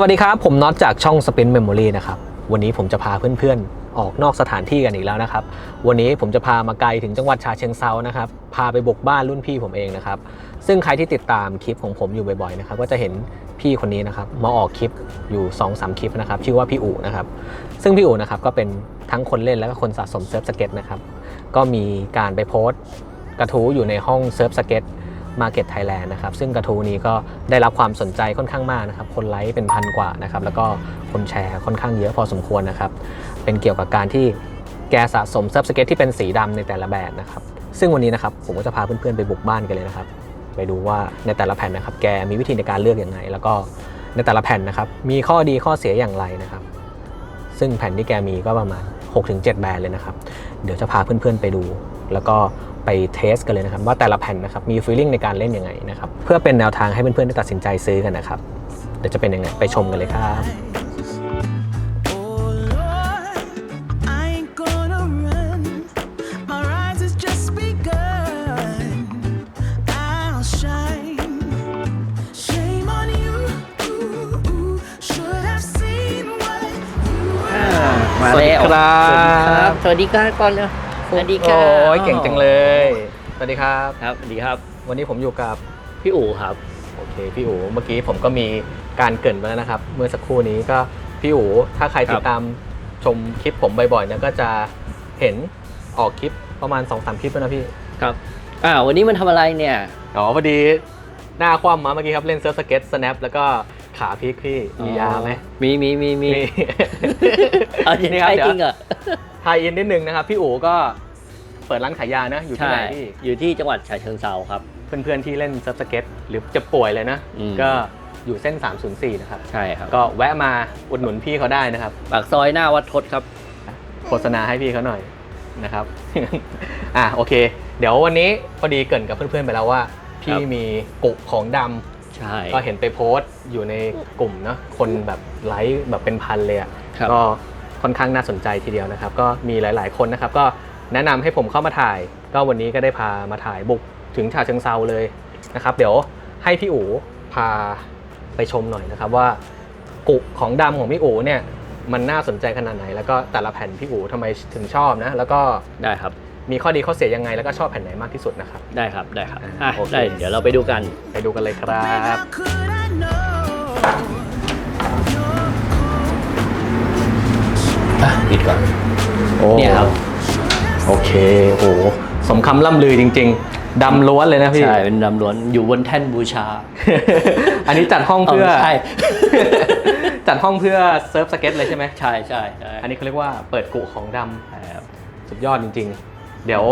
สวัสดีครับ ผมน็อตจากช่อง Spin Memory นะครับ วันนี้ผมจะพาเพื่อนๆ ออกนอกสถานที่กันอีกแล้วนะครับ วันนี้ผมจะพามาไกลถึงจังหวัดฉะเชิงเซานะครับ พาไปบุกบ้านรุ่นพี่ผมเองนะครับ ซึ่งใครที่ติดตามคลิปของผมอยู่บ่อยๆนะครับ ก็จะเห็นพี่คนนี้นะครับ มาออกคลิปอยู่2อสคลิปนะครับ ชื่อว่าพี่อู๋นะครับ ซึ่งพี่อู๋นะครับก็เป็นทั้งคนเล่นและก็คนสะสมเซิร์ฟสเก็ตนะครับ ก็มีการไปโพสต์กระทู้อยู่ในห้องเซิร์ฟสเก็ต Market Thailand นะครับซึ่งกระทู้นี้ก็ได้รับความสนใจค่อนข้างมากนะครับคนไลค์เป็นพันกว่านะครับแล้วก็คนแชร์ค่อนข้างเยอะพอสมควรนะครับเป็นเกี่ยวกับการที่แกสะสมเซิร์ฟสเก็ตที่เป็นสีดำในแต่ละแบบนะครับซึ่งวันนี้นะครับผมก็จะพาเพื่อนๆไปบุกบ้านกันเลยนะครับไปดูว่าในแต่ละแผ่นนะครับแกมีวิธีในการเลือกอย่างไรแล้วก็ในแต่ละแผ่นนะครับมีข้อดีข้อเสียอย่างไรนะครับ ซึ่งแผ่นที่แกมีก็ประมาณ 6-7 แบรนด์เลยนะครับ เดี๋ยวจะพาเพื่อนๆไปดู แล้วก็ ไปเทสกันเลยนะครับว่าแต่ละแผ่นนะครับมีฟีลลิ่งในการเล่นยังไงนะครับเพื่อเป็นแนวทางให้เพื่อนๆได้ตัดสินใจซื้อกันนะครับเดี๋ยวจะเป็นยังไงไปชมกันเลยครับ Oh Lord, I ain't gonna run. My rise has just begun. I'll shine. Shame on you. Should have seen what you มาสวัสดีแล้วครับ สวัสดีครับก่อนเลย สวัสดีครับ โอ้ยเก่งจังเลย สวัสดีครับ ครับสวัสดีครับ วันนี้ผมอยู่กับพี่อู๋ครับ โอเคพี่อู๋เมื่อกี้ผมก็มีการเกรินไปแล้วนะครับ เมื่อสักครู่นี้ก็พี่อู๋ถ้าใครติดตามชมคลิปผมบ่อยๆเนี่ยก็จะเห็นออกคลิปประมาณ2อสคลิปแล้วนะพี่ ครับอ่าวันนี้มันทำอะไรเนี่ย อ๋อพอดีหน้าคว่ำมาเมื่อกี้ครับเล่นเซิร์ฟสเก็ตสแนปแล้วก็ ขาพลิกพี่มียาไหมมีมีมีมีมีเอาจริงนี่ครับใช่เดี๋ยวจริงเหรอทายอินนิดนึงนะครับ พี่อู๋ก็เปิดร้านขายยานะอยู่ที่ใช่ไหนพี่อยู่ที่จังหวัดฉะเชิงเซาครับ เพื่อนๆที่เล่นเซิร์ฟสเก็ตหรือจะป่วยเลยนะอืมก็อยู่เส้น 304 นะครับ ใช่ครับ ก็แวะมาอุดหนุนพี่เขาได้นะครับ ปากซอยหน้าวัดทศครับ โฆษณาให้พี่เขาหน่อยนะครับ อะโอเค เดี๋ยววันนี้พอดีเกรินกับเพื่อนๆไปแล้วว่า พี่ครับมีกุของดำ ใช่ ก็เห็นไปโพสต์อยู่ในกลุ่มเนาะคนแบบไลค์แบบเป็นพันเลยอะครับ ก็ค่อนข้างน่าสนใจทีเดียวนะครับ ก็มีหลาย ๆ คนนะครับ ก็แนะนำให้ผมเข้ามาถ่าย ก็วันนี้ก็ได้พามาถ่ายบุกถึงฉะเชิงเซาเลยนะครับ เดี๋ยวให้พี่อู๋พาไปชมหน่อยนะครับว่า กุของดำของพี่อู๋เนี่ยมันน่าสนใจขนาดไหน แล้วก็แต่ละแผ่นพี่อู๋ทำไมถึงชอบนะ แล้วก็ได้ครับ มีข้อดีข้อเสียยังไงแล้วก็ชอบแผ่นไหนมากที่สุดนะครับ ได้ครับได้ครับอ่าอะโอเค ได้เดี๋ยวเราไปดูกัน ไปดูกันเลยครับ How could I know? ปิดก่อนโอ้เนี่ยครับ โอเคโอ้โหสมคำล่ำลือจริง ๆดำล้วนเลยนะพี่ ใช่ เป็นดำล้วนอยู่บนแท่นบูชา อันนี้จัดห้องเพื่อ ใช่ จัดห้องเพื่อเซิร์ฟสเก็ตเลยใช่ไหม ใช่ใช่ใช่อันนี้เขาเรียกว่าเปิดกุของดใช่ครับำสุดยอดจริงๆ เดี๋ยว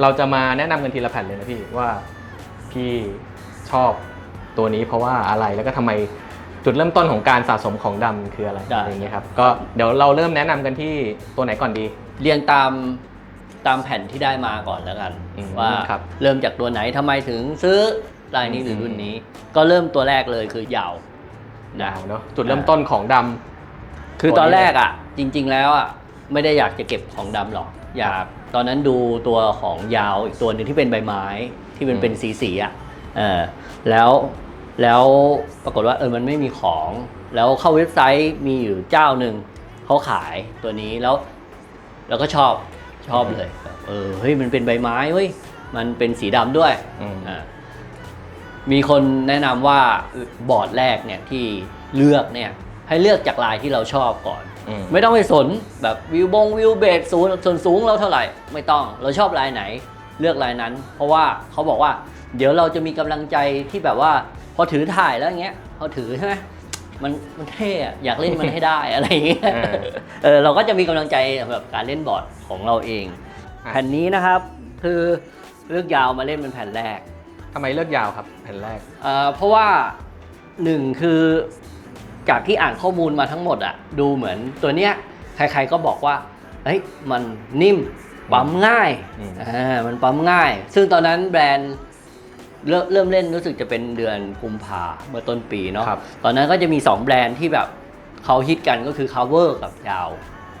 เราจะมาแนะนำกันทีละแผ่นเลยนะพี่ว่าพี่ชอบตัวนี้เพราะว่าอะไรแล้วก็ทำไมจุดเริ่มต้นของการสะสมของดำคืออะไรได้ อะไรอย่างเงี้ยครับก็เดี๋ยวเราเริ่มแนะนำกันที่ตัวไหนก่อนดี เรียงตามตามแผ่นที่ได้มาก่อนแล้วกัน อืมว่าครับเริ่มจากตัวไหนทำไมถึงซื้อลายนี้หรือรุ่นนี้ ก็เริ่มตัวแรกเลยคือยาวยาวเนาะจุดเริ่มต้นของดำ คือตอนแรกอะจริง ๆ แล้วอะไม่ได้อยากจะเก็บของดำหรอก อยาก ตอนนั้นดูตัวของยาวอีกตัวหนึ่งที่เป็นใบไม้ที่มันอืมเป็นสีสีๆอะเออแล้วแล้วปรากฏว่าเออมันไม่มีของ แล้วเข้าเว็บไซต์มีอยู่เจ้าหนึ่งเขาขายตัวนี้แล้วแล้วก็ชอบชอบเลยแบบเออเฮ้ยมันเป็นใบไม้เว้ยมันเป็นสีดำด้วยอืมอ่ามีคนแนะนำว่าบอร์ดแรกเนี่ยที่เลือกเนี่ยให้เลือกจากลายที่เราชอบก่อน อืม ไม่ต้องไปสนแบบวิวบงวิวเบสสูงส่วนสูงเราเท่าไหร่ไม่ต้องเราชอบลายไหนเลือกลายนั้น เพราะว่าเขาบอกว่า เดี๋ยวเราจะมีกำลังใจที่แบบว่า พอถือถ่ายแล้วอย่างเงี้ยพอถือใช่ไหมมันมันเท่อะอยากเล่นมันให้ได้ อะไรอย่างเงี้ยเออ เออเราก็จะมีกำลังใจสำหรับการเล่นบอร์ดของเราเองอะแผ่นนี้นะครับคือเลือกยาวมาเล่นเป็นแผ่นแรก ทำไมเลือกยาวครับแผ่นแรก เอ่อเพราะว่าหนึ่งคือ จากที่อ่านข้อมูลมาทั้งหมดอะดูเหมือนตัวเนี้ยใครๆก็บอกว่าเฮ้ยมันนิ่มปั๊มง่ายอืมอ่ามันปั๊มง่าย ซึ่งตอนนั้นแบรนด์เริ่มเริ่มเล่นรู้สึกจะเป็นเดือนกุมภาเมื่อต้นปีเนาะครับตอนนั้นก็จะมี 2 แบรนด์ที่แบบเขาฮิตกันก็คือ cover กับยาว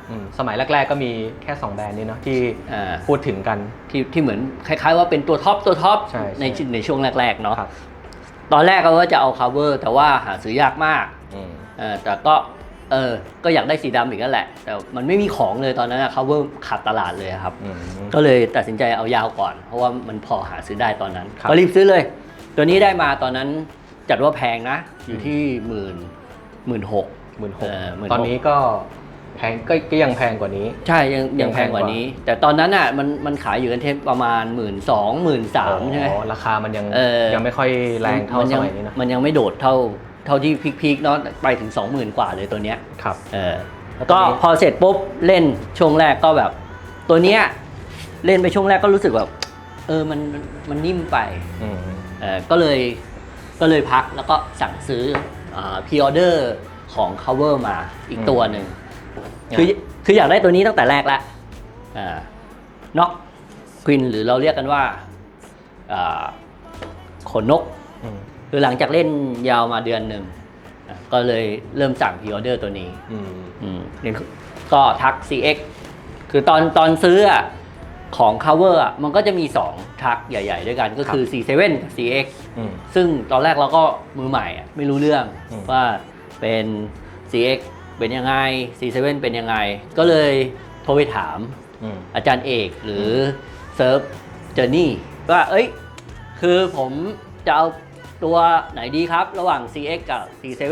อืมสมัยแรก ๆ ก็มีแค่ 2 แบรนด์นี้เนาะที่อ่าพูดถึงกันที่ที่เหมือนคล้ายๆว่าเป็นตัวท็อปตัวท็อปใช่ใช่ในในช่วงแรก ๆ เนาะครับตอนแรกก็ว่าจะเอา cover แต่ว่าหาซื้อยากมากอืมเออ แต่ก็เออก็อยากได้สีดำอีกนั่นแหละ แต่มันไม่มีของเลยตอนนั้นอะ cover ขาดตลาดเลยครับ อืม ก็เลยตัดสินใจเอายาวก่อน เพราะว่ามันพอหาซื้อได้ตอนนั้นครับ ก็รีบซื้อเลย ตัวนี้ได้มาตอนนั้นจัดว่าแพงนะ อยู่ที่หมื่นหมื่นหก หมื่นหเอกอ16,000 ตอนนี้ก็แพงก็ก็ยังแพงกว่านี้ ใช่ยังยังยังแพแพงงกกว่าว่านี้ แต่ตอนนั้นอะมันมันขายอยู่กันเทปประมาณหมื่นสองหมื่นสามใช่ไหม อ๋อราคามันยังเออ ยังไม่ค่อยแรงเท่าสมัยนี้นะมันยังไม่โดดเท่า เท่าที่พีคๆเนาะไปถึง 20,000 กว่าเลยตัวเนี้ยครับ เออแล้วก็ตัวนี้พอเสร็จปุ๊บเล่นช่วงแรกก็แบบ ตัวเนี้ยเล่นไปช่วงแรกก็รู้สึกแบบเออมันมันมันนิ่มไปอืมเออก็เลยก็เลยพักแล้วก็สั่งซื้อพิออเดอร์ของ cover มาอีกตัวหนึ่งคือคืออยากได้ตัวนี้ตั้งแต่แรกแล้วน็อกควินหรือเราเรียกกันว่าอ่าขนนกอืม คือหลังจากเล่นยาวมาเดือนหนึ่งอะก็เลยเริ่มสั่งพ r ออเดอร์ตัวนี้ อืมอืมเนี่ยก็ทัก CX คือตอนตอนซื้ออะของ cover อะมันก็จะมี 2 ทักใหญ่ ๆ ด้วยกันก็คือ C7 กับ CX อืม ซึ่งตอนแรกเราก็มือใหม่อะไม่รู้เรื่องอืม ว่าเป็น CX เป็นยังไง C7 เป็นยังไง ก็เลยโทรไปถามอืม อาจารย์เอกหรือเซิร์ฟเจอร์นี่ว่าเอ้ย คือผมจะเอา ตัวไหนดีครับ ระหว่าง CX กับ C7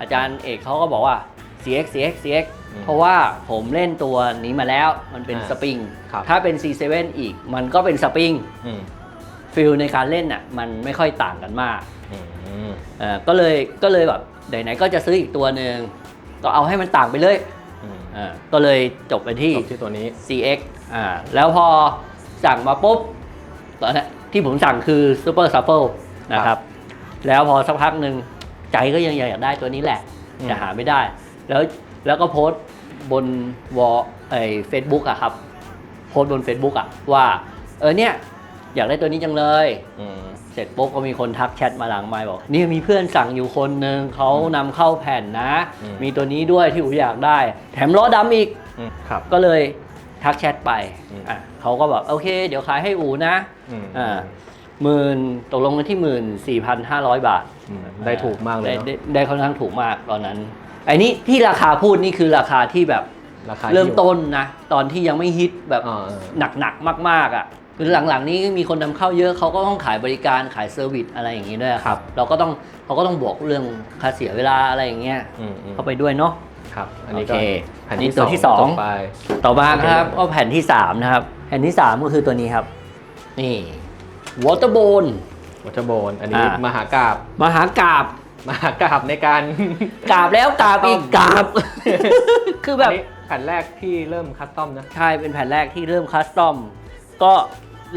อาจารย์เอกเขาก็บอกว่า CX CX CX อืมเพราะว่าผมเล่นตัวนี้มาแล้วมันเป็นอ่าสปริงครับถ้าเป็น C7 อีกมันก็เป็นสปริงอืมฟิลในการเล่นอะมันไม่ค่อยต่างกันมากอืมเอ่อก็เลยก็เลยแบบไหนๆก็จะซื้ออีกตัวหนึ่งก็เอาให้มันต่างไปเลยอืมอ่าก็เลยจบไปที่จบที่ตัวนี้ CX อ่าแล้วพอสั่งมาปุ๊บตอนนั้นที่ผมสั่งคือ Super s u f f l e นะครับ แล้วพอสักพักหนึ่งใจก็ยังอยากได้ตัวนี้แหละอืมแต่หาไม่ได้ แล้วแล้วก็โพสต์บนวอลไอเฟซบุ๊กอะครับ โพสต์บน Facebook อะว่า เออเนี่ย อยากได้ตัวนี้จังเลยอืมเสร็จปุ๊บก็มีคนทักแชทมาหลังไมค์บอกนี่มีเพื่อนสั่งอยู่คนหนึ่งเขานำเข้าแผ่นนะอืมมีตัวนี้ด้วยที่อูอยากได้ แถมล้อดำอีกอืมครับ ก็เลยทักแชทไปอืม อะเขาก็แบบโอเค เดี๋ยวขายให้อูนะอืมอ่า หมื่นตกลงกันที่หมื่นสี่พันห้าร้อยบาทอืมได้ถูกมากเลยได้เนาะได้ได้ค่อนข้างถูกมากตอนนั้นไอ้นี่ที่ราคาพูดนี่คือราคาที่แบบราคาเริ่มต้นนะ ตอนที่ยังไม่ฮิตแบบอ่าเออหนักๆมากๆอะคือหลังๆ นี้มีคนนำเข้าเยอะเขาก็ต้องขายบริการขายเซอร์วิสอะไรอย่างนี้ด้วยครับ เราก็ต้องเขาก็ต้องบวกเรื่องค่าเสียเวลาอะไรอย่างเงี้ยอืมอืมเข้าไปด้วยเนาะ ครับ อันนี้ก็โอเคแผ่นนี่ที่ตัวที่สองจบไป ต่อมาครับโอเค ก็แผ่นที่ 3 นะครับ แผ่นที่ 3 ก็คือตัวนี้ครับ นี่ Waterborne วัชโบนอันนี้อ่าม มหากราบมหากราบมหากราบในการ กราบแล้วกราบอีกกราบ คือแบบอันนี้แผ่นแรกที่เริ่มคัสตอมนะ ใช่ เป็นแผ่นแรกที่เริ่มคัสตอม ก็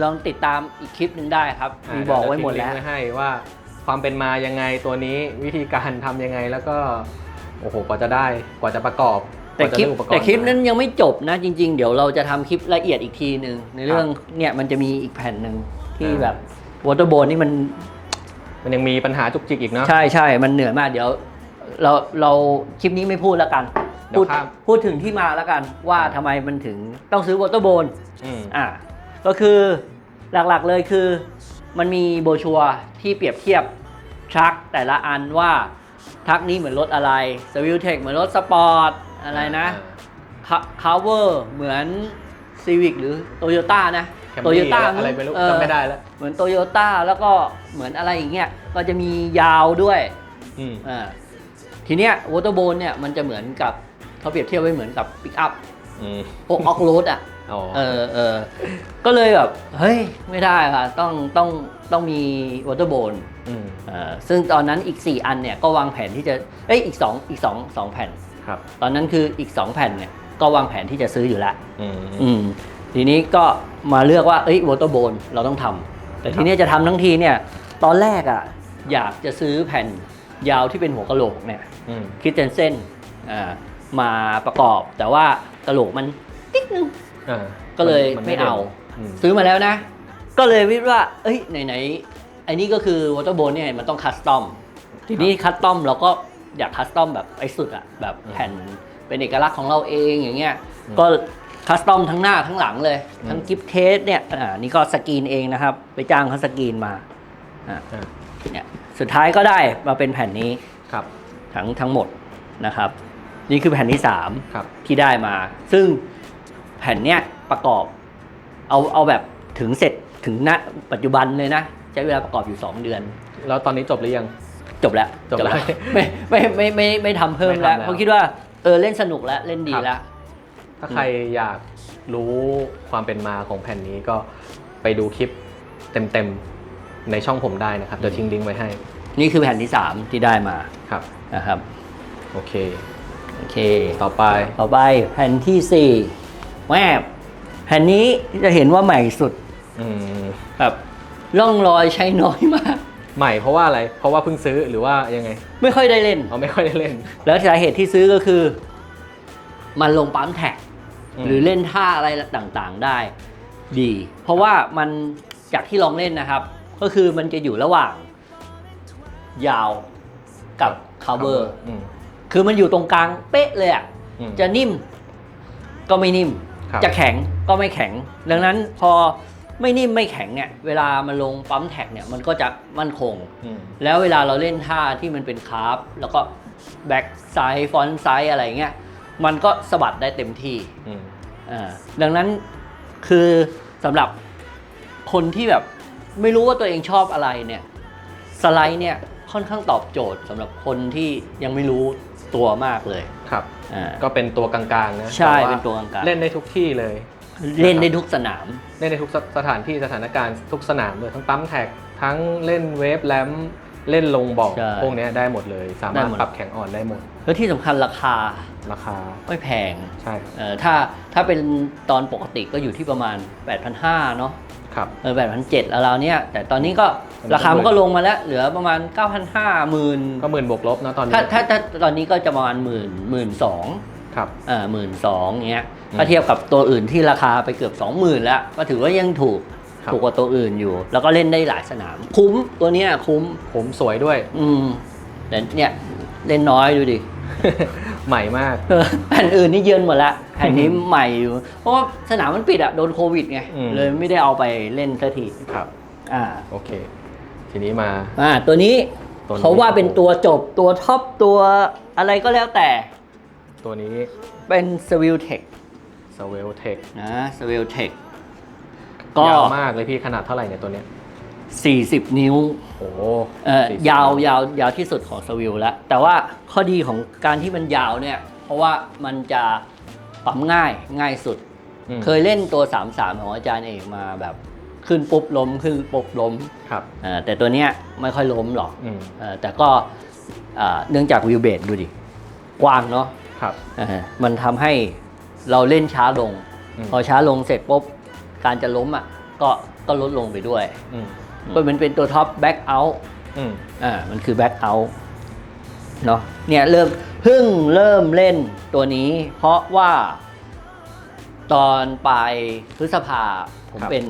ลองติดตามอีกคลิปหนึ่งได้ครับ มีบอกไว้หมดแล้ว เยทิ้งงให้ว่าความเป็นมายังไงตัวนี้วิธีการทำยังไงแล้วก็ โอ้โหกว่าจะได้กว่าจะประกอบแต่กว่าจะคลิปได้อุปกรณ์แต่คลิปนั้นยังไม่จบนะ จริง ๆ เดี๋ยวเราจะทำคลิปละเอียดอีกทีหนึ่งในเรื่องเนี่ยมันจะมีอีกแผ่นหนึ่ง ที่แบบ Waterborne นี่มัน มันยังมีปัญหาจุกจิกอีกเนาะ ใช่ใช่มันเหนื่อยมากเดี๋ยว เราเราคลิปนี้ไม่พูดแล้วกัน เดี๋ยวพูดข้าม พูดถึงที่มาแล้วกันว่าทำไมมันถึงต้องซื้อวอเตอร์โบน อืม อะก็คือหลักๆเลยคือมันมีโบรชัวร์ที่เปรียบเทียบทรัคแต่ละอันว่าทรัคนี้เหมือนรถอะไรสวิลเทคเหมือนรถสปอร์ตอะไรนะคาเวอร์เหมือนซีวิกหรือโตโยต้านะแค มโตโยรี่ต้าอะไรไม่รู้จำไม่ได้แล้วเหมือนโตโยต้าแล้วก็เหมือนอะไรอย่างเงี้ยก็จะมียาวด้วยอืมอ่าทีเนี้ยวอเตอร์โบนเนี่ยมันจะเหมือนกับเขาเปรียบเทียบไว้เหมือนกับปิกอัพอืมพวกออกโรดอะ อ๋อ เออเออก็เลยแบบ เฮ้ย ไม่ได้ค่ะ ต้องต้องต้องมีวอเตอร์โบนอืมซึ่งตอนนั้นอีก 4 อันเนี่ย ก็วางแผนที่จะ เอ้ย อีก 2 อีก2 2แผ่น ครับ ตอนนั้นคืออีก 2 แผ่นเนี่ย ก็วางแผนที่จะซื้ออยู่แล้ว อืม อืม ทีนี้ก็มาเลือกว่าเอ้ยวอเตอร์โบนเราต้องทำแต่ทีนี้จะทำทั้งทีเนี่ยตอนแรกอะอยากจะซื้อแผ่นยาวที่เป็นหัวกะโหลกเนี่ยอืมคริสเตนเซนอ่ามาประกอบแต่ว่ากะโหลกมันติ๊กนึงอ่าก็เลยนไม่เอาอืมซื้อมาแล้วนะ ก็เลยวิดว่า เอ้ยไหนๆไอ้นี่ก็คือวอเตอร์โบนเนี่ยมันต้องคัสตอมทีนี้คัสตอมเราก็อยากคัสตอมแบบไอ้สุดอะแบบแผ่นเป็นเอกลักษณ์ของเราเองอย่างเงี้ยก็ คัสตอมทั้งหน้าทั้งหลังเลย ทั้งกิฟเทสเนี่ยอ่านี่ก็สกรีนเองนะครับ ไปจ้างเขาสกรีนมาอ่าอ่า เนี่ยสุดท้ายก็ได้มาเป็นแผ่นนี้ครับทั้งทั้งหมดนะครับ นี่คือแผ่นที่3ครับ ที่ได้มา ซึ่งแผ่นเนี้ยประกอบ เอาเอาแบบถึงเสร็จถึงณปัจจุบันเลยนะ ใช้เวลาประกอบอยู่ 2 เดือน แล้วตอนนี้จบหรือยัง จบแล้วจบแล้วไม่ไม่ไม่ไม่ไม่ไม่ทำเพิ่มไม่ทำแล้วแล้วเพราะคิดว่าเออเล่นสนุกแล้ว เล่นดีครับแล้ว ถ้าใครอยากรู้ความเป็นมาของแผ่นนี้ก็ไปดูคลิปเต็มๆในช่องผมได้นะครับเดี๋ยวทิ้งลิงก์ไว้ให้ นี่คือแผ่นที่ 3 ที่ได้มาครับนะครับ โอเค โอเค ต่อไป ต่อไปแผ่นที่ 4แวบแผ่นนี้จะเห็นว่าใหม่สุดอืมแบบร่องรอยใช้น้อยมาก ใหม่เพราะว่าอะไร เพราะว่าเพิ่งซื้อหรือว่ายังไงไม่ค่อยได้เล่นเอาไม่ค่อยได้เล่น แล้วสาเหตุที่ซื้อก็คือ มันลงปั๊มแท็กอืม หรือเล่นท่าอะไรต่างๆได้ ดี เพราะว่ามันจากที่ลองเล่นนะครับ ก็คือมันจะอยู่ระหว่าง ยาวกับ cover อืมคือมันอยู่ตรงกลางเป๊ะเลยอะอืมจะนิ่มก็ไม่นิ่มครับจะแข็งก็ไม่แข็ง ดังนั้นพอไม่นิ่มไม่แข็งเนี่ยเวลามันลงปั๊มแท็กเนี่ยมันก็จะมั่นคงอืมแล้วเวลาเราเล่นท่าที่มันเป็นคาร์ฟแล้วก็แบ็กไซด์ฟอนต์ไซด์อะไรเงี้ยมันก็สะบัดได้เต็มที่อืมอ่า ดังนั้นคือสำหรับคนที่แบบไม่รู้ว่าตัวเองชอบอะไรเนี่ยสไลด์เนี่ยค่อนข้างตอบโจทย์สำหรับคนที่ยังไม่รู้ตัวมากเลยครับ อ่าก็เป็นตัวกลางๆนะใช่แาเป็นตัวกลางๆเล่นได้ทุกที่เลย เล่นได้ทุกสนาม เล่นในทุกสสถานที่สถานการณ์ทุกสนามเลยทั้งปั๊มแท็กทั้งเล่นเวฟแลมป์เล่นลงบอกใช่พวกเนี้ยได้หมดเลย สามารถได้หมด ปรับแข็งอ่อนได้หมด แล้วที่สำคัญราคาราคา ไม่แพงใช่ครับเอ่อถ้าถ้าเป็นตอนปกติก็อยู่ที่ประมาณ 8,500เนาะครับ เออ8,700แล้วๆเนี่ย แต่ตอนนี้ก็ตอนนี้ราคามันก็ลงมาแล้ว เหลือประมาณ 9,500หมื่นก็หมื่นบวกลบนะตอนนี้ถ้าถ้าถ้าตอนนี้ก็จะประมาณหมื่นหมื่นสอง ครับเอ่อหมื่นสองเงี้ยอืมถ้าเทียบกับตัวอื่นที่ราคาไปเกือบ 20,000 แล้ว ก็ถือว่ายังถูกครับ ถูกกว่าตัวอื่นอยู่ แล้วก็เล่นได้หลายสนาม คุ้มตัวเนี้ยคุ้ม ผมสวยด้วย อืมแต่เนี่ยเล่นน้อยดูดิ ใหม่มาก เออแผ่นอื่นนี่เยือนหมดละแผ่นนี้ใหม่อยู่ เพราะว่าสนามมันปิดอะโดนโควิดไง อืม เลยไม่ได้เอาไปเล่นสักทีครับ อ่า โอเค ทีนี้มา อ่า ตัวนี้ตัวนี้ เขาว่าเป็นตัวจบตัวท็อปตัวอะไรก็แล้วแต่ตัวนี้ เป็น s w i l t e c h s w e l t e c h นะ s w i l t e c h ก็ยาวมากเลยพี่ขนาดเท่าไหร่เนี่ยตัวเนี้ย 40 นิ้วโอ้โหเอ่อ40ยาวยาวยาวที่สุดของสวิลแล้ว แต่ว่าข้อดีของการที่มันยาวเนี่ย เพราะว่ามันจะปั๊มง่ายง่ายสุด อืมเคยเล่นตัว 3-3 ของอาจารย์เอกมาแบบขึ้นปุ๊บล้มขึ้นปุ๊บล้มครับเอ่อแต่ตัวเนี้ยไม่ค่อยล้มหรอกอืมเอ่อแต่ก็เอ่อเนื่องจากวิวเบดดูดิ กว้างเนาะ ครับเออมันทำให้เราเล่นช้าลง อืม พอช้าลงเสร็จปุ๊บการจะล้มอะก็ก็ลดลงไปด้วย อืม ก็มันเป็นตัวท็อปแบ็กเอาท์อืมอ่ามันคือแบ็คเอาท์เนาะเนี่ยเริ่มเพิ่งเริ่มเล่นตัวนี้ เพราะว่าตอนปลายพฤษภาผมครับเป็น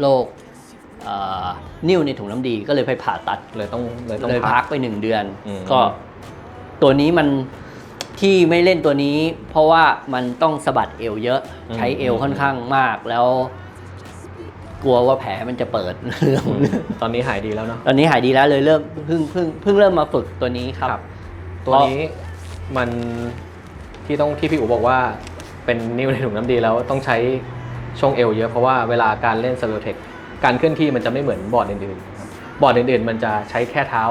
โรคเอ่อนิ่วในถุงน้ำดีก็เลยไปผ่าตัดเลยต้องเลยต้องเลยพักไปหนึ่งเดือนอืมก็ตัวนี้มันที่ไม่เล่นตัวนี้ เพราะว่ามันต้องสะบัดเอวเยอะ ใช้เอวค่อนข้างมากแล้ว กลัวว่าแผลมันจะเปิดเรื่องอืมตอนนี้หายดีแล้วเนาะ ตอนนี้หายดีแล้วเลยเริ่มเพิ่งเพิ่งเพิ่งเริ่มมาฝึกตัวนี้ครับ ตัวนี้มันที่ต้องที่พี่อู๋บอกว่าเป็นนิ้วในถุงน้ำดีแล้วต้องใช้ช่วงเอวเยอะเพราะว่าเวลาการเล่นเซอร์เทคการเคลื่อนที่มันจะไม่เหมือนบอร์ดอื่นๆครับบอร์ดอื่นๆ มันจะใช้แค่เท้า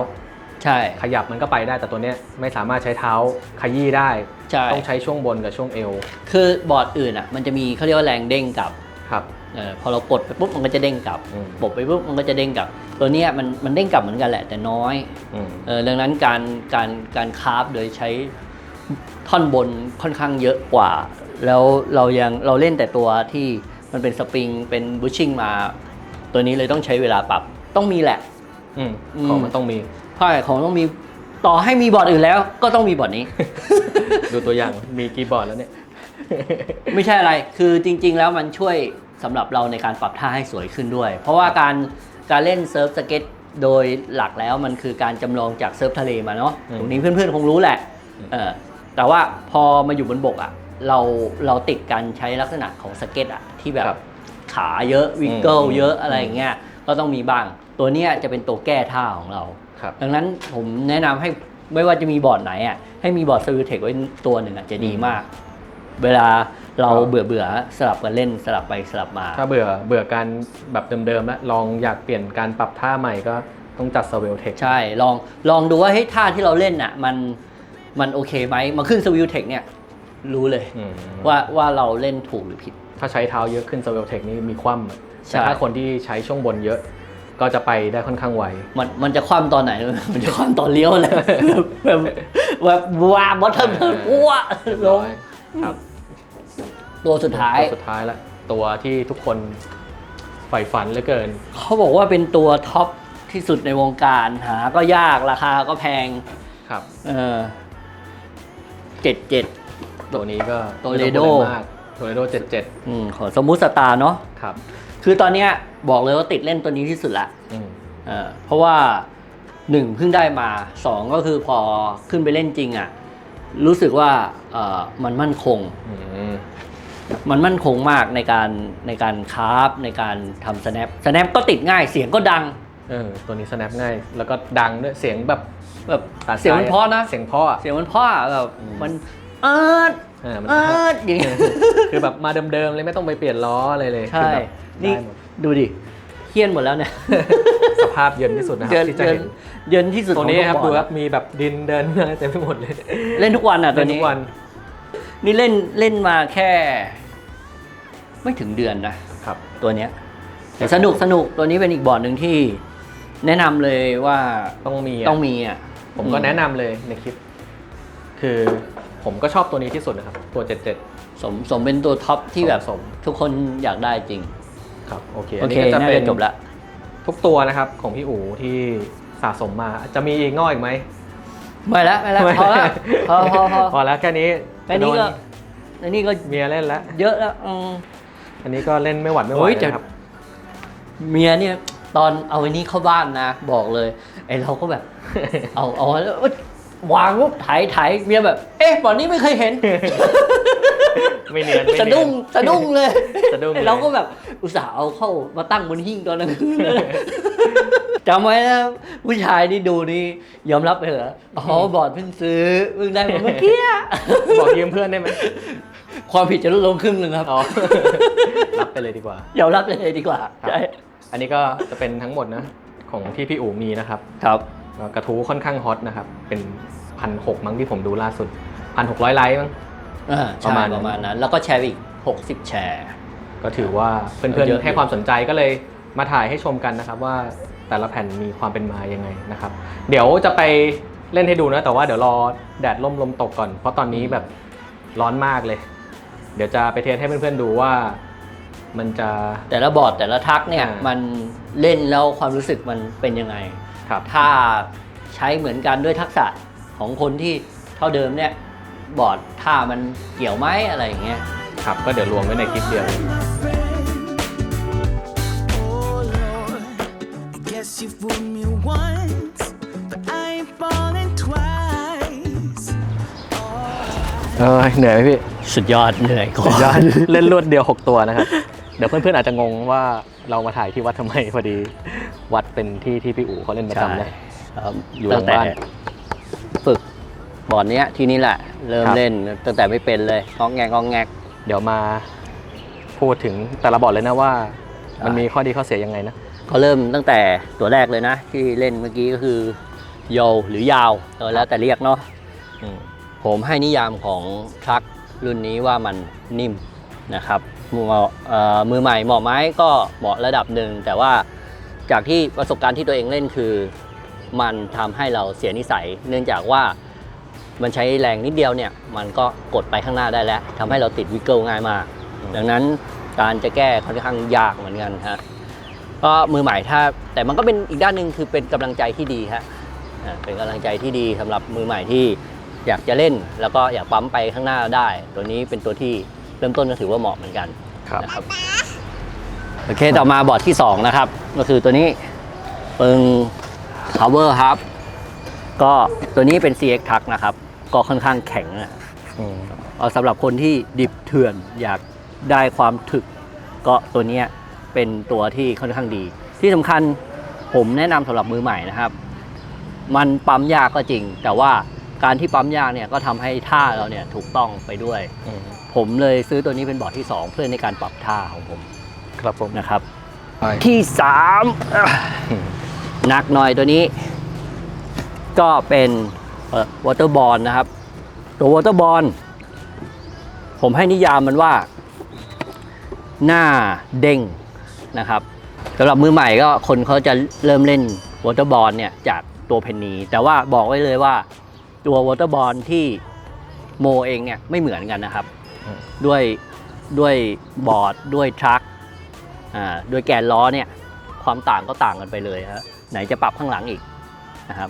ใช่ ขยับมันก็ไปได้แต่ตัวเนี้ยไม่สามารถใช้เท้าขยี้ได้ใช่ต้องใช้ช่วงบนกับช่วงเอว คือบอร์ดอื่นอะมันจะมีเขาเรียกว่าแรงเด้งกลับครับเออ พอเรากดไปปุ๊บมันก็จะเด้งกลับอืมปบไปปุ๊บมันก็จะเด้งกลับ ตัวเนี้ยมันมันเด้งกลับเหมือนกันแหละแต่น้อยอืมเออดังนั้นการการการคาร์ฟโดยใช้ท่อนบนค่อนข้างเยอะกว่า แล้วเรายังเราเล่นแต่ตัวที่มันเป็นสปริงเป็นบูชชิ่งมา ตัวนี้เลยต้องใช้เวลาปรับต้องมีแหละอืมอืมของมันต้องมีใช่ของต้องมีต่อให้มีบอร์ดอื่นแล้ว ก็ต้องมีบอร์ดนี้ ดูตัวอย่างมีกีย์บอร์ดแล้วเนี่ย ไม่ใช่อะไรคือจริง ๆ แล้วมันช่วย สำหรับเราในการปรับท่าให้สวยขึ้นด้วย เพราะว่าการการเล่นเซิร์ฟสเก็ตโดยหลักแล้วมันคือการจำลองจากเซิร์ฟทะเลมาเนาะอืมตรงนี้เพื่อนๆคงรู้แหละเออแต่ว่าพอมาอยู่บนบกอะ่ะเราเราติดการใช้ลักษณะของสเก็ตอะ่ะที่แบบครับขาเยอะวิงเกิลอืมเยอะอะไรอย่างเงี้ยก็ต้องมีบ้าง ตัวเนี้ยจะเป็นตัวแก้ท่าของเราครับดังนั้นผมแนะนำให้ไม่ว่าจะมีบอร์ดไหนอะให้มีบอร์ดสวิลเทคไว้ตัวหนึ่งอะจะดีมาก เวลาเราเบื่อเบื่อๆสลับกันเล่นสลับไปสลับมา ถ้าเบื่อเบื่อการแบบเดิมๆแล้วลองอยากเปลี่ยนการปรับท่าใหม่ก็ต้องจัดสเวลเทคใช่ลองลองดูว่าเฮ้ยท่าที่เราเล่นอะมันมันโอเคไหมมาขึ้นสวิลเทคเนี่ยรู้เลยว่าว่าเราเล่นถูกหรือผิด ถ้าใช้เท้าเยอะขึ้นสเวลเทคนี่มีคว่ำอะใช่แต่ถ้าคนที่ใช้ช่วงบนเยอะก็จะไปได้ค่อนข้างไว มันมันจะคว่ำตอนไหน มันจะคว่ำตอนเลี้ยวเลยแบบแบบว้าบอทเทิลอ้วลงครับ ตัวสุดท้าย ตัวสุดท้ายละตัวที่ทุกคนใฝ่ฝันเหลือเกิน เขาบอกว่าเป็นตัวท็อปที่สุดในวงการหาก็ยากราคาก็แพงครับ เออเจ็ดเจ็ด ตัวนี้ก็ Toledo โตเลโดเจ็ดเจ็ดของสมมุติสตาร์เนาะครับ คือตอนเนี้ยบอกเลยว่าติดเล่นตัวนี้ที่สุดละอืมเออเพราะว่าหนึ่งเพิ่งได้มาสองก็คือพอขึ้นไปเล่นจริงอะ่ะ รู้สึกว่าเออมันมั่นคง อืม มันมั่นคงมากในการในการคราฟในการทำ snap snap ก็ติดง่ายเสียงก็ดัง เออตัวนี้ snap ง่าย แล้วก็ดังด้วยเสียงแบบแบบตัดเสียงมันเพราะนะ เสียงเพราะอะเสียงมันเพราะอะแบบอืมมันเอิดเออมันเอิดอย่างเงี้ยคือแบบมาเดิมๆเลยไม่ต้องไปเปลี่ยนล้ออะไรเลยใช่คือแบบนี่ได้หมด ดูดิเฮี้ยนหมดแล้วเนี่ย สภาพเย็นที่สุดนะครับเยินที่จะเยินเห็นเยินที่สุดตัวนี้ของครับทุกดูอครับมีแบบดินเดินมาเต็มไปหมดเลย เล่นทุกวันอะตัวเล่นนี้ทุกวัน นี่เล่นเล่นมาแค่ ไม่ถึงเดือนนะครับ ตัวเนี้ยแต่สนุกสนุกตัวนี้เป็นอีกบอร์ดหนึ่งที่ แนะนำเลยว่าต้องมีะต้องมีอะผมก็แนะนำเลยในคลิป คือผมก็ชอบตัวนี้ที่สุดนะครับ ตัว 77สมสมเป็นตัวท็อปที่แบบสมทุกคนอยากได้จริง ครับ โอเคโอเคก็จะน่าเป็จะนจบละ ทุกตัวนะครับ ของพี่อู๋ที่สะสมมาจะมีอีกงอกอีกไหม ไม่แล้วไม่แล้วพอแล้วพอพอพอ พอแล้วแค่นี้ แค่นี้ก็โดอันนี้ก็เมียเล่นแล้วเยอะแล้วอืมอันนี้ก็เล่นไม่หวัดไม่ไหวโอ้ยเลยแต่ครับ เมียเนี่ยตอนเอาไอ้นี้เข้าบ้านนะ บอกเลยไอ้เราก็แบบ เอาเอาแล้วเอ้ยวางปุ๊บถ่ายถ่ายเมียแบบ เอ๊ะบอลนี้ไม่เคยเห็นไม่เนียนไม่เนียน สะดุ้งสะดุ้งเลยสะดุ้งเลย ไอ้เราก็แบบอุตส่าห์เอาเข้ามาตั้งบนหิ้งตอนกลางคืนเลย จำไว้นะผู้ชายนี่ดูนี่ยอมรับไปเถอะอ๋อบอร์ดเพิ่งซื้อเพิ่งได้มาเมื่อกี้บอกยืมเพื่อนได้ไหมความผิดจะลดลงครึ่งหนึ่งครับอ๋อรับไปเลยดีกว่ายอมรับเลยดีกว่าครับใช่อันนี้ก็จะเป็นทั้งหมดนะของที่พี่อู๋มีนะครับครับกระทู้ค่อนข้างฮอตนะครับ เป็นพันหกมั้งที่ผมดูล่าสุดพันหกร้อยไลค์มั้งอ่าปใช่ระมาณนั้นประมาณนั้น แล้วก็แชร์ไปอีก60แชร์ ก็ถือว่าเพื่อนเยอะๆให้ความสนใจก็เลยมาถ่ายให้ชมกันนะครับว่า แต่ละแผ่นมีความเป็นมายังไงนะครับ เดี๋ยวจะไปเล่นให้ดูนะ แต่ว่าเดี๋ยวรอแดดล่มลมตกก่อน เพราะตอนนี้แบบร้อนมากเลย เดี๋ยวจะไปเทสให้เพื่อนๆดูว่ามันจะ แต่ละบอร์ดแต่ละทักเนี่ยอ่ามัมันเล่นแล้วความรู้สึกมันเป็นยังไง ครับ ถ้าใช้เหมือนกันด้วยทักษะของคนที่เท่าเดิมเนี่ยบอร์ดท่ามันเกี่ยวไหมอะไรอย่างเงี้ย ครับก็เดี๋ยวรวมไว้ในคลิปเดียว I guess you fooled me once, but I ain't falling twice. เออเหนื่อยไหมพี่ สุดยอดเหนื่อยก่อน ยอด เล่นรวดเดียว 6 ตัวนะครับ เดี๋ยวเพื่อนๆอาจจะงงว่าเรามาถ่ายที่วัดทำไมพอดี วัดเป็นที่ที่พี่อู๋เขาเล่นประใช่จำเลย ครับอยู่หลังบ้าน ตั้แต่ฝึกบอร์ดเนี้ยที่นี่แหละ เริ่มครับ เล่นตั้งแต่ไม่เป็นเลยงองแงกงองแงก เดี๋ยวมาพูดถึงแต่ละบอร์ดเลยนะว่า มันได้มีข้อดีข้อเสียยังไงนะ ก็เริ่มตั้งแต่ตัวแรกเลยนะ ที่เล่นเมื่อกี้ก็คือโยหรือยาวแล้วแต่เรียกเนาะผมให้นิยามของทรัครุ่นนี้ว่ามันนิ่มนะครับมือมือใหม่เหมาะไหมก็เหมาะระดับหนึ่งแต่ว่าจากที่ประสบการณ์ที่ตัวเองเล่นคือ มันทำให้เราเสียนิสัย เนื่องจากว่ามันใช้แรงนิดเดียวเนี่ย มันก็กดไปข้างหน้าได้แล้วทำให้เราติดวิกเกิลง่ายมาก ดังนั้นการจะแก้ค่อนข้างยากเหมือนกันฮะ ก็มือใหม่ถ้า แต่มันก็เป็นอีกด้านหนึ่งคือเป็นกำลังใจที่ดีฮะอ่าเป็นกำลังใจที่ดีสำหรับมือใหม่ที่อยากจะเล่น แล้วก็อยากปั๊มไปข้างหน้าได้ ตัวนี้เป็นตัวที่เริ่มต้นก็ถือว่าเหมาะเหมือนกันครับนะครับโอเคต่อมาบอร์ดที่ 2 นะครับ ก็คือตัวนี้ปึง power hub ก็ตัวนี้เป็น CX t u c นะครับ ก็ค่อนข้างแข็งนะอืมเอาสำหรับคนที่ดิบเถื่อนอยากได้ความถึก ก็ตัวเนี้ย เป็นตัวที่ค่อนข้างดี ที่สำคัญผมแนะนำสำหรับมือใหม่นะครับ มันปั๊มยากก็จริง แต่ว่าการที่ปั๊มยากเนี่ยก็ทำให้ท่าเราเนี่ยถูกต้องไปด้วยอืมผมเลยซื้อตัวนี้เป็นบอร์ดที่ 2 เพื่อในการปรับท่าของผม ครับผมนะครับไปที่สามหนักหน่อยตัวนี้ ก็เป็นวอเตอร์บอลนะครับ ตัววอเตอร์บอลผมให้นิยามมันว่า หน้าเด้ง นะครับสำหรับมือใหม่ก็คนเขาจะเริ่มเล่นวอเตอร์บอลเนี่ยจากตัวเพนนีแต่ว่าบอกไว้เลยว่าตัววอเตอร์บอลที่โมเองเนี่ยไม่เหมือนกันนะครับอืมด้วยด้วยบอร์ดด้วยทรัคอ่าด้วยแกนล้อเนี่ยความต่างก็ต่างกันไปเลยฮะไหนจะปรับข้างหลังอีกนะครับ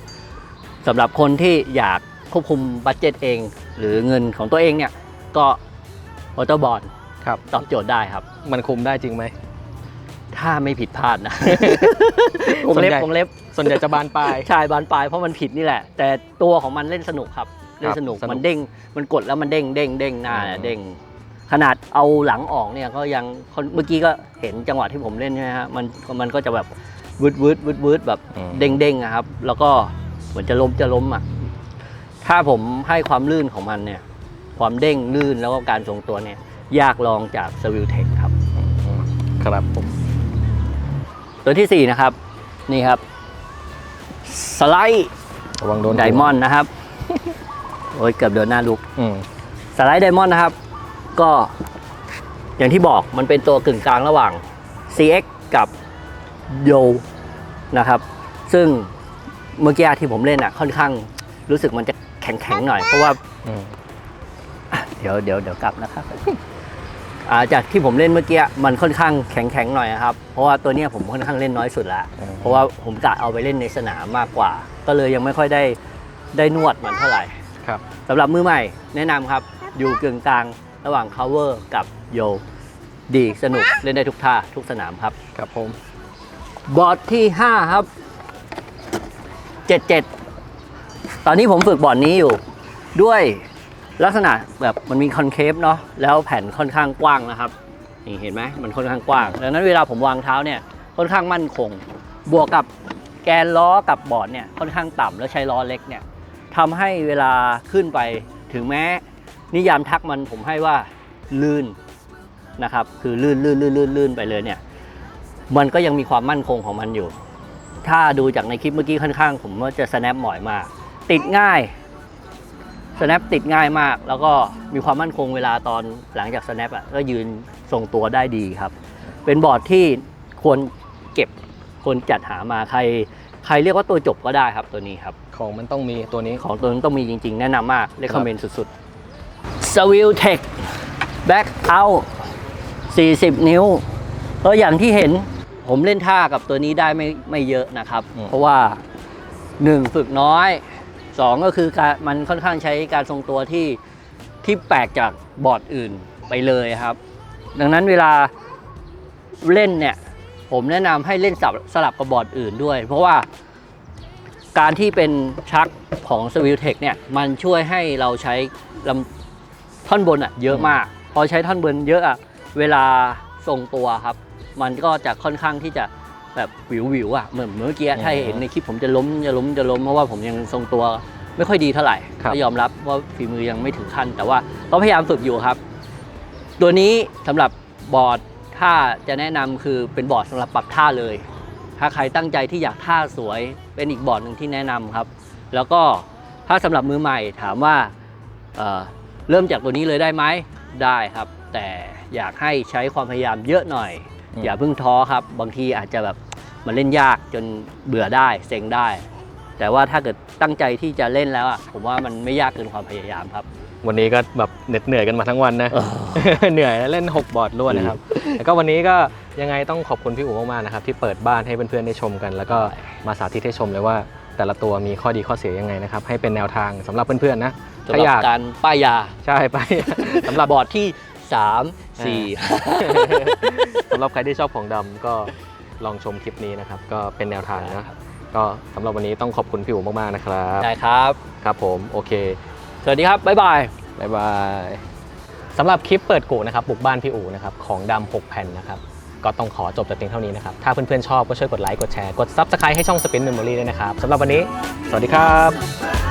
สำหรับคนที่อยากควบคุมบัตเจ็ตเอง หรือเงินของตัวเองเนี่ยก็วอเตอร์บอลครับตอบโจทย์ได้ครับ มันคุมได้จริงไหม ถ้าไม่ผิดพลาดนะวงส่วนเล็บใหญ่วงเล็บส่วนใหญ่จะบานปลายใช่บานปลายเพราะมันผิดนี่แหละ แต่ตัวของมันเล่นสนุกครับเล่นสนุกสนุกมันเด้งมันกดแล้วมันเด้งเด้งเด้งหน้าอืมเด้งขนาดเอาหลังออกเนี่ยก็ยังเมื่อกี้ก็เห็นจังหวะที่ผมเล่นใช่ไหมฮะมันมันก็จะแบบวืดวืดวืดวืดแบบอืมเด้งเด้งอะครับ แล้วก็เหมือนจะล้มจะล้มอะถ้าผมให้ความลื่นของมันเนี่ย ความเด้งลื่นแล้วก็การทรงตัวเนี่ย ยากลองจากสวิลเทคครับ ครับผม ตัวที่สี่นะครับ นี่ครับ สไลด์ระวังโดนไดมอนด์นะครับ โอ้ยเกือบโดนหน้าลุก อืมสไลด์ไดมอนด์นะครับ ก็อย่างที่บอกมันเป็นตัวกึ่งกลางระหว่าง CX กับโยนะครับ ซึ่งเมื่อกี้ที่ผมเล่นอะ ค่อนข้างรู้สึกมันจะแข็งๆหน่อย เพราะว่าอืม เดี๋ยวเดี๋ยวเดี๋ยวกลับนะครับอ่า จากที่ผมเล่นเมื่อกี้มันค่อนข้างแข็งแข็งๆหน่อยนะครับ เพราะว่าตัวเนี้ยผมค่อนข้างเล่นน้อยสุดแล้วอืมเพราะว่าผมกะเอาไปเล่นในสนามมากกว่า ก็เลยยังไม่ค่อยได้ได้นวดมันเท่าไหร่ครับสำหรับมือใหม่แนะนำครับอยู่กึ่งกลางระหว่าง cover กับโยดีสนุกเล่นได้ทุกท่าทุกสนามครับครับผมบอร์ดที่ 5 ครับ 77 ตอนนี้ผมฝึกบอร์ดนี้อยู่ด้วย ลักษณะแบบมันมีคอนเคฟเนาะแล้วแผ่นค่อนข้างกว้างนะครับนี่เห็นไหมมันค่อนข้างกว้างดังนั้นเวลาผมวางเท้าเนี่ยค่อนข้างมั่นคง บวกกับแกนล้อกับบอร์ดเนี่ยค่อนข้างต่ำแล้วใช้ล้อเล็กเนี่ยทำให้เวลาขึ้นไปถึงแม้ นิยามทักมันผมให้ว่าลื่นนะครับคือลื่นลื่นลื่นลื่นลื่นไปเลยเนี่ยมันก็ยังมีความมั่นคงของมันอยู่ ถ้าดูจากในคลิปเมื่อกี้ค่อนข้าง ผมว่าจะ snap หมอยมาก ติดง่าย snap ติดง่ายมาก แล้วก็มีความมั่นคงเวลาตอนหลังจาก snap อะก็ยืนทรงตัวได้ดีครับ เป็นบอร์ดที่ควรเก็บควรจัดหามาใคร ใครเรียกว่าตัวจบก็ได้ครับตัวนี้ครับ ของมันต้องมีตัวนี้ ของตัวนี้ต้องมีจริงๆ แนะนำมากเลคคอมเมนต์สุดๆ s w i l t e c h Back Out 40 นิ้วก็อย่างที่เห็นผมเล่นท่ากับตัวนี้ได้ไม่ไม่เยอะนะครับอืมเพราะว่า 1 ฝึกน้อย 2 ก็คือการมันค่อนข้างใช้การทรงตัวที่ที่แปลกจากบอร์ดอื่นไปเลยครับ ดังนั้นเวลาเล่นเนี่ยผมแนะนำให้เล่นสลับสลับกับบอร์ดอื่นด้วย เพราะว่าการที่เป็นชักของสวิลเทคเนี่ยมันช่วยให้เราใช้ลำท่อนบนอะเยอะมาก พอใช้ท่อนบนเยอะอะเวลาทรงตัวครับ มันก็จะค่อนข้างที่จะ แบบวิววิวๆอะเหมือนเมื่อกี้ถ้าเห็นในคลิปผมจะล้มจะล้มจะล้มเพราะว่าผมยังทรงตัวไม่ค่อยดีเท่าไหร่ครับก็ยอมรับว่าฝีมือยังไม่ถึงขั้น แต่ว่าก็พยายามฝึกอยู่ครับ ตัวนี้สำหรับบอร์ดถ้าจะแนะนำคือเป็นบอร์ดสำหรับปรับท่าเลย ถ้าใครตั้งใจที่อยากท่าสวย เป็นอีกบอร์ดหนึ่งที่แนะนำครับ แล้วก็ถ้าสำหรับมือใหม่ถามว่าเอ่อเริ่มจากตัวนี้เลยได้ไหมได้ครับ แต่อยากให้ใช้ความพยายามเยอะหน่อย อืมอย่าเพิ่งท้อครับ บางทีอาจจะแบบมันเล่นยากจนเบื่อได้เซ็งได้ แต่ว่าถ้าเกิดตั้งใจที่จะเล่นแล้วอะผมว่ามันไม่ยากเกินความพยายามครับ วันนี้ก็แบบเหน็ดเหนื่อยกันมาทั้งวันนะเออเหนื่อยเล่น 6 บอร์ดรวดนะครับแล้วก็วันนี้ก็ยังไงต้องขอบคุณพี่อู๋มากๆนะครับที่เปิดบ้านให้เพื่อนๆได้ชมกัน แล้วก็มาสาธิตให้ชมเลยว่าแต่ละตัวมีข้อดีข้อเสียยังไงนะครับให้เป็นแนวทางสำหรับเพื่อนๆนะสำถ้าหอรับยากการป้ายยาใช่ไปสำหรับบอร์ดที่ 3 4สำหรับใครที่ชอบของดำก็ลองชมคลิปนี้นะครับ ก็เป็นแนวทางนะ ก็สำหรับวันนี้ต้องขอบคุณพี่อู๋มาก ๆ นะครับ ได้ครับ ครับผมโอเค สวัสดีครับ บ๊ายบาย บ๊ายบายสำหรับคลิปเปิดกูนะครับบุกบ้านพี่อู๋นะครับของดำ6แผ่นนะครับก็ต้องขอจบแต่เพียงเท่านี้นะครับ ถ้าเพื่อนๆชอบก็ช่วยกดไลค์ กดแชร์ กด Subscribe ให้ช่อง Spin Memory ด้วยนะครับ สำหรับวันนี้ สวัสดีครับ